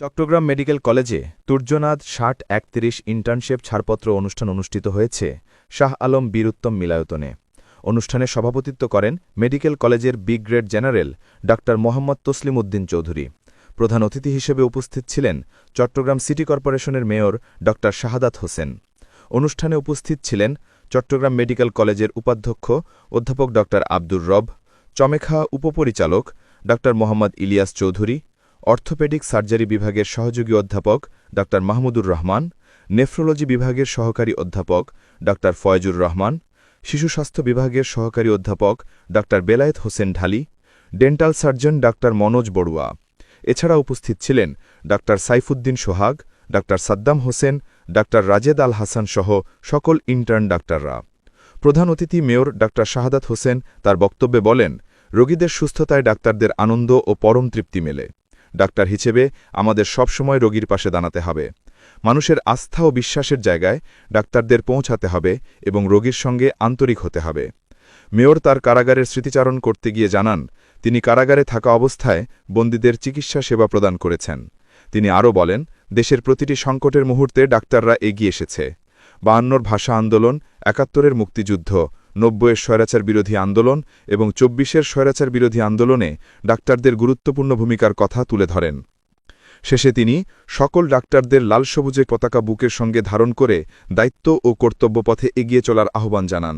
Chittagong medical কলেজে তুর্যনাদ ষাট একত্রিশ ইন্টার্নশিপ ছাড়পত্র অনুষ্ঠান অনুষ্ঠিত হয়েছে শাহ আলম বীরুত্তম মিলায়তনে। অনুষ্ঠানে সভাপতিত্ব করেন মেডিকেল কলেজের বি গ্রেড জেনারেল ডা মোহাম্মদ তসলিম উদ্দিন চৌধুরী। প্রধান অতিথি হিসেবে উপস্থিত ছিলেন চট্টগ্রাম সিটি কর্পোরেশনের মেয়র ড শাহাদাত হোসেন। অনুষ্ঠানে উপস্থিত ছিলেন চট্টগ্রাম মেডিকেল কলেজের উপাধ্যক্ষ অধ্যাপক ড আব্দুর রব, চমেখা উপপরিচালক ডা মোহাম্মদ ইলিয়াস চৌধুরী অর্থোপেডিক সার্জারি বিভাগের সহযোগী অধ্যাপক ডা মাহমুদুর রহমান, নেফ্রোলজি বিভাগের সহকারী অধ্যাপক ডা ফয়জুর রহমান, শিশু স্বাস্থ্য বিভাগের সহকারী অধ্যাপক ডা বেলায়েত হোসেন ঢালি, ডেন্টাল সার্জন ডা মনোজ বড়ুয়া। এছাড়া উপস্থিত ছিলেন ডা সাইফুদ্দিন সোহাগ ডা সাদ্দাম হোসেন ডা রাজেদ আল হাসান সহ সকল ইন্টার্ন ডাক্তাররা। প্রধান অতিথি মেয়র ডা শাহাদাত হোসেন তার বক্তব্যে বলেন, রোগীদের সুস্থতায় ডাক্তারদের আনন্দ ও পরম তৃপ্তি মেলে। ডাক্তার হিসেবে আমাদের সবসময় রোগীর পাশে দাঁড়াতে হবে। মানুষের আস্থা ও বিশ্বাসের জায়গায় ডাক্তারদের পৌঁছাতে হবে এবং রোগীর সঙ্গে আন্তরিক হতে হবে। মেয়র তার কারাগারের স্মৃতিচারণ করতে গিয়ে জানান, তিনি কারাগারে থাকা অবস্থায় বন্দীদের চিকিৎসা সেবা প্রদান করেছেন। তিনি আরও বলেন, দেশের প্রতিটি সংকটের মুহূর্তে ডাক্তাররা এগিয়ে এসেছে। বায়ান্নর ভাষা আন্দোলন, একাত্তরের মুক্তিযুদ্ধ নব্বইয়ের স্বৈরাচার বিরোধী আন্দোলন এবং চব্বিশের স্বৈরাচার বিরোধী আন্দোলনে ডাক্তারদের গুরুত্বপূর্ণ ভূমিকার কথা তুলে ধরেন। শেষে তিনি সকল ডাক্তারদের লাল সবুজে পতাকা বুকের সঙ্গে ধারণ করে দায়িত্ব ও কর্তব্য পথে এগিয়ে চলার আহ্বান জানান।